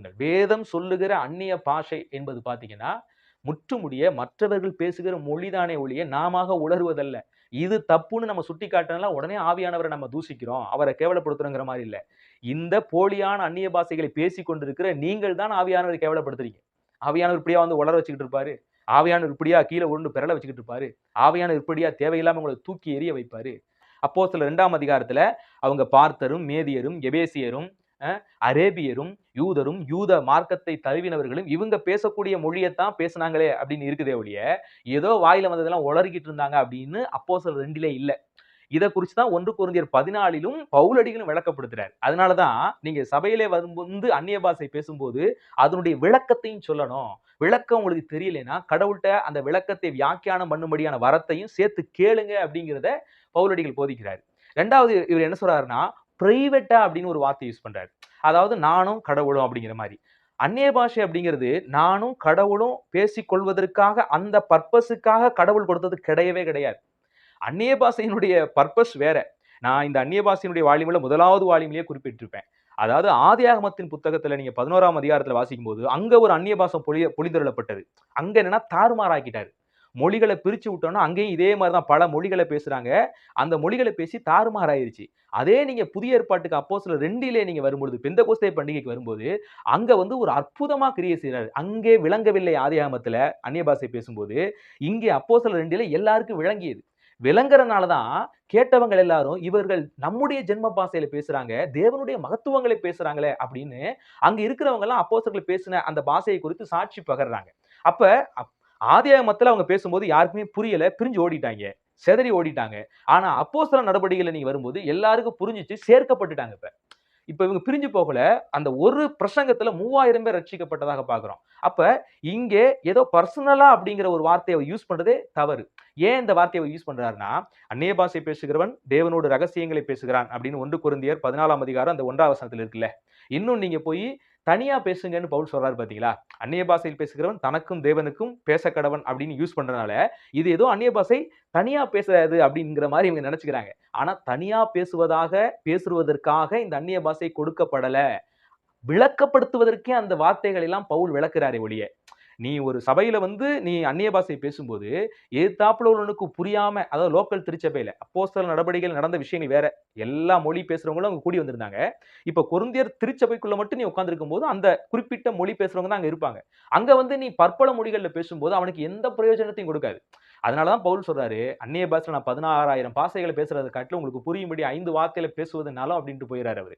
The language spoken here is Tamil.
கொள்ளுங்கள் வேதம் சொல்லுகிற அந்நிய பாஷை என்பது பார்த்தீங்கன்னா முற்றுமுடிய மற்றவர்கள் பேசுகிற மொழிதானே ஒழிய நாம உளறுவதல்ல. இது தப்புன்னு நம்ம சுட்டி காட்டினால உடனே ஆவியானவரை நம்ம தூசிக்கிறோம் அவரை கேவலப்படுத்துறோங்கிற மாதிரி இல்லை. இந்த போலியான அந்நிய பாஷைகளை பேசி கொண்டிருக்கிற நீங்கள் தான் ஆவியானவரை கேவலப்படுத்துறீங்க. ஆவியானவர் இப்படியா வந்து உளர வச்சுக்கிட்டு இருப்பாரு? ஆவியானவர் இப்படியா கீழே உருண்டு பெறல வச்சுக்கிட்டு இருப்பாரு? ஆவியானவர் இப்படியா தேவையில்லாம உங்களை தூக்கி எறிய வைப்பாரு? அப்போ சில ரெண்டாம் அதிகாரத்துல அவங்க பார்த்தரும் மேதியரும் எபேசியரும் அரேபியரும் யூதரும் யூத மார்க்கத்தை தழுவினவர்களும் இவங்க பேசக்கூடிய மொழியைத்தான் பேசுனாங்களே அப்படின்னு இருக்குதே ஒழிய ஏதோ வாயில வந்ததெல்லாம் உளறிக்கிட்டு இருந்தாங்க அப்படின்னு அப்போ சில ரெண்டிலே இல்லை. இதை குறித்து தான் ஒன்று குருந்தியர் பதினாலிலும் பவுலடிகளும் விளக்கப்படுத்துறாரு. அதனாலதான் நீங்கள் சபையிலே வந்து அந்நிய பாஷை பேசும்போது அதனுடைய விளக்கத்தையும் சொல்லணும். விளக்கம் உங்களுக்கு தெரியலைன்னா கடவுள்கிட்ட அந்த விளக்கத்தை வியாக்கியானம் பண்ணும்படியான வரத்தையும் சேர்த்து கேளுங்க அப்படிங்கிறத பவுலடிகள் போதிக்கிறார். ரெண்டாவது இவர் என்ன சொல்றாருன்னா ப்ரைவேட்டாக அப்படின்னு ஒரு வார்த்தை யூஸ் பண்ணுறாரு அதாவது நானும் கடவுளும் அப்படிங்கிற மாதிரி. அந்நிய பாஷை அப்படிங்கிறது நானும் கடவுளும் பேசிக்கொள்வதற்காக அந்த பர்பஸுக்காக கடவுள் கொடுத்தது கிடையவே கிடையாது. அந்நிய பாஷையினுடைய பர்பஸ் வேற. நான் இந்த அந்நிய பாஷையினுடைய வால்யூமில் முதலாவது வால்யூமிலேயே குறிப்பிட்டிருப்பேன். அதாவது ஆதியாகமத்தின் புத்தகத்தில் நீங்கள் பதினோராம் அதிகாரத்தில் வாசிக்கும் போது ஒரு அந்நிய பாசம் பொழி பொழிந்தருளப்பட்டது. அங்கே என்னன்னா தாறுமாறாக்கிட்டார். மொழிகளை பிரித்து விட்டோம்னா அங்கேயும் இதே மாதிரி தான் பல மொழிகளை பேசுகிறாங்க அந்த மொழிகளை பேசி தாறுமாறாயிருச்சு. அதே நீங்கள் புதிய ஏற்பாட்டுக்கு அப்போ சில ரெண்டிலே நீங்கள் வரும்பொழுது பெந்த கோஸ்தே பண்டிகைக்கு வரும்போது அங்கே வந்து ஒரு அற்புதமாக கிரியேட் செய்கிறார் அங்கே விளங்கவில்லை ஆதியாமத்தில் அந்நிய பாஷை பேசும்போது இங்கே அப்போ சில ரெண்டிலே எல்லாருக்கும் விளங்கியது. விளங்குறதுனால தான் கேட்டவங்க எல்லாரும் இவர்கள் நம்முடைய ஜென்ம பாஷையில பேசுறாங்க தேவனுடைய மகத்துவங்களை பேசுறாங்களே அப்படின்னு அங்க இருக்கிறவங்க எல்லாம் பேசின அந்த பாஷையை குறித்து சாட்சி பகர்றாங்க. அப்ப அப்- ஆதியாகமத்தில் அவங்க பேசும்போது யாருக்குமே புரியல பிரிஞ்சு ஓடிட்டாங்க. செதறி ஓடிட்டாங்க. ஆனா அப்போ சில நடவடிக்கைகளை நீங்க வரும்போது எல்லாருக்கும் புரிஞ்சிச்சு சேர்க்கப்பட்டுட்டாங்க இப்ப. இப்ப இவங்க பிரிஞ்சு போகல அந்த ஒரு பிரசங்கத்துல மூவாயிரம் பேர் ரட்சிக்கப்பட்டதாக பாக்குறோம். அப்ப இங்கே ஏதோ பர்சனலா அப்படிங்கிற ஒரு வார்த்தையை யூஸ் பண்றதே தவறு. ஏன் இந்த வார்த்தையை யூஸ் பண்றாருன்னா அந்நிய பாஷை பேசுகிறவன் தேவனோடு ரகசியங்களை பேசுகிறான் அப்படின்னு ஒன்று குருந்தியர் பதினாலாம் அதிகாரம் அந்த ஒன்றாம் வசனத்துல இருக்குல்ல. இன்னும் நீங்க போய் தனியாக பேசுங்கன்னு பவுல் சொல்கிறார் பார்த்தீங்களா அந்நிய பாஷையில் பேசுகிறவன் தனக்கும் தேவனுக்கும் பேச கடவன் அப்படின்னு யூஸ் பண்ணுறதுனால இது ஏதோ அந்நிய பாஷை தனியாக பேசுறது அப்படிங்கிற மாதிரி இவங்க நினச்சிக்கிறாங்க. ஆனால் தனியாக பேசுவதாக பேசுவதற்காக இந்த அந்நிய பாஷை கொடுக்கப்படலை. விளக்கப்படுத்துவதற்கே அந்த வார்த்தைகள் எல்லாம் பவுல் விளக்குறாரே ஒழிய. நீ ஒரு சபையில் வந்து நீ அந்நிய பாஷை பேசும்போது எதிர்த்தாப்புல உள்ளவனுக்கு புரியாம அதாவது லோக்கல் திருச்சபையில் அப்போ சில நடவடிக்கைகள் நடந்த விஷயங்கள் வேற எல்லா மொழி பேசுறவங்களும் அங்கே கூடி வந்திருந்தாங்க. இப்போ கொருந்தியர் திருச்சபைக்குள்ள மட்டும் நீ உட்காந்துருக்கும் போது அந்த குறிப்பிட்ட மொழி பேசுறவங்க தான் அங்கே இருப்பாங்க. அங்கே வந்து நீ பற்பல மொழிகளில் பேசும்போது அவனுக்கு எந்த பிரயோஜனத்தையும் கொடுக்காது. அதனாலதான் பவுல் சொல்றாரு அந்நிய பாஷையில் நான் பதினாறாயிரம் பாசைகளை பேசுறது காட்டிலும் உங்களுக்கு புரியும்படி ஐந்து வார்த்தையில பேசுவது நலம் அப்படின்ட்டு போயிறாரு அவர்.